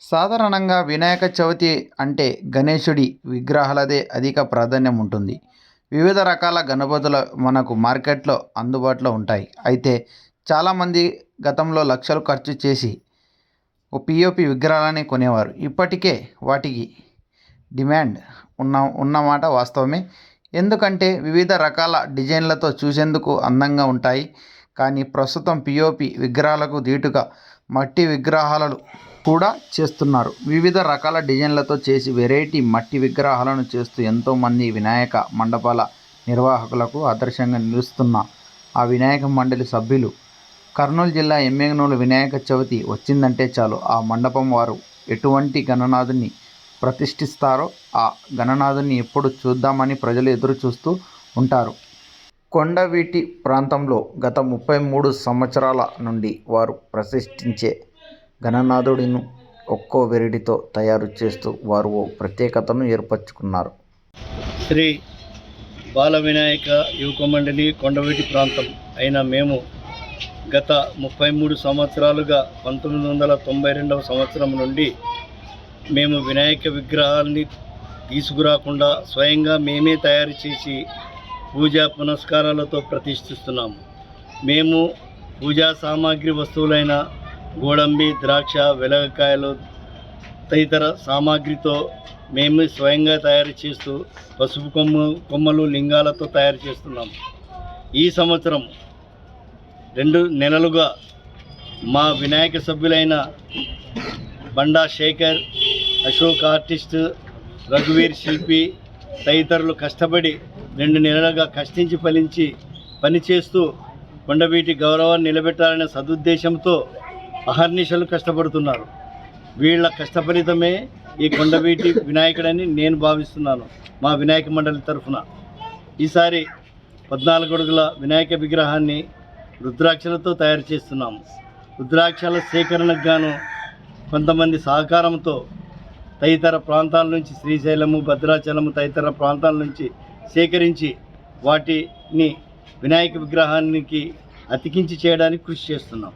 సాధారణంగా వినాయక చవితి అంటే గణేశుడి విగ్రహాలదే అధిక ప్రాధాన్యం ఉంటుంది. వివిధ రకాల గణపతులు మనకు మార్కెట్లో అందుబాటులో ఉంటాయి. అయితే చాలామంది గతంలో లక్షలు ఖర్చు చేసి ఓ పిఓపి విగ్రహాలని కొనేవారు. ఇప్పటికే వాటికి డిమాండ్ ఉన్న ఉన్నమాట వాస్తవమే. ఎందుకంటే వివిధ రకాల డిజైన్లతో చూసేందుకు అందంగా ఉంటాయి. కానీ ప్రస్తుతం పిఓపి విగ్రహాలకు ధీటుగా మట్టి విగ్రహాలలు కూడా చేస్తున్నారు. వివిధ రకాల డిజైన్లతో చేసి వెరైటీ మట్టి విగ్రహాలను చేస్తూ ఎంతోమంది వినాయక మండపాల నిర్వాహకులకు ఆదర్శంగా నిలుస్తున్న ఆ వినాయక మండలి సభ్యులు. కర్నూలు జిల్లా ఎమ్మెగనూలు వినాయక చవితి వచ్చిందంటే చాలు. ఆ మండపం వారు ఎటువంటి గణనాథుని ప్రతిష్ఠిస్తారో ఆ గణనాథుని ఎప్పుడు చూద్దామని ప్రజలు ఎదురు చూస్తూ ఉంటారు. కొండవీటి ప్రాంతంలో గత ముప్పై మూడు సంవత్సరాల నుండి వారు ప్రతిష్ఠించే గణనాథుడిను ఒక్కో వెరడితో తయారు చేస్తూ వారు ఓ ప్రత్యేకతను ఏర్పరచుకున్నారు. శ్రీ బాల వినాయక యువక మండలి కొండవీటి ప్రాంతం అయిన మేము గత ముప్పై మూడు సంవత్సరాలుగా పంతొమ్మిది వందల తొంభై రెండవ సంవత్సరం నుండి మేము వినాయక విగ్రహాల్ని తీసుకురాకుండా స్వయంగా మేమే తయారు చేసి పూజా పునస్కారాలతో ప్రతిష్ఠిస్తున్నాము. మేము పూజా సామాగ్రి వస్తువులైన గోడంబి ద్రాక్ష వెలగకాయలు తదితర సామాగ్రితో మేము స్వయంగా తయారు చేస్తూ పసుపు కొమ్మ కొమ్మలు లింగాలతో తయారు చేస్తున్నాం. ఈ సంవత్సరం రెండు నెలలుగా మా వినాయక సభ్యులైన బండా శేఖర్ అశోక్ ఆర్టిస్ట్ రఘువీర్ శిల్పి తదితరులు కష్టపడి రెండు నెలలుగా కష్టించి ఫలించి పనిచేస్తూ కొండవీటి గౌరవాన్ని నిలబెట్టాలనే సదుద్దేశంతో అహర్నిశలు కష్టపడుతున్నారు. వీళ్ళ కష్టఫలితమే ఈ కొండవీటి వినాయకుడని నేను భావిస్తున్నాను మా వినాయక మండలి తరఫున. ఈసారి పద్నాలుగు అడుగుల వినాయక విగ్రహాన్ని రుద్రాక్షలతో తయారు చేస్తున్నాము. రుద్రాక్షల సేకరణకు గాను కొంతమంది సహకారంతో తదితర ప్రాంతాల నుంచి శ్రీశైలము భద్రాచలము తదితర ప్రాంతాల నుంచి సేకరించి వాటిని వినాయక విగ్రహానికి అతికించి చేయడానికి కృషి చేస్తున్నాం.